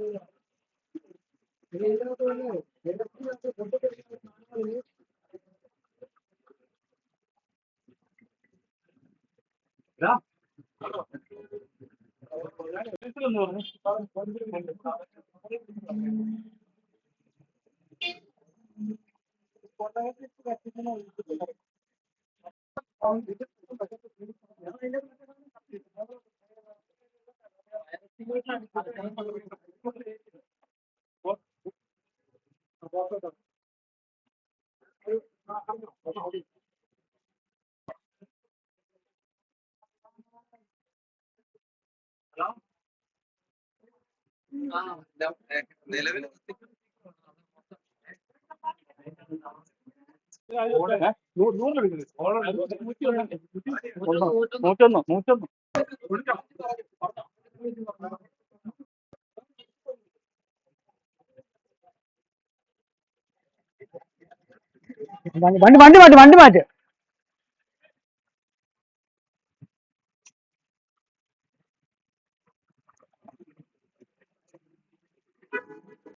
ना നിലവിൽ നൂറ്റൊന്ന് നൂറ്റൊന്ന് வண்டி வண்டி மாட்டு வண்டி மாட்டு.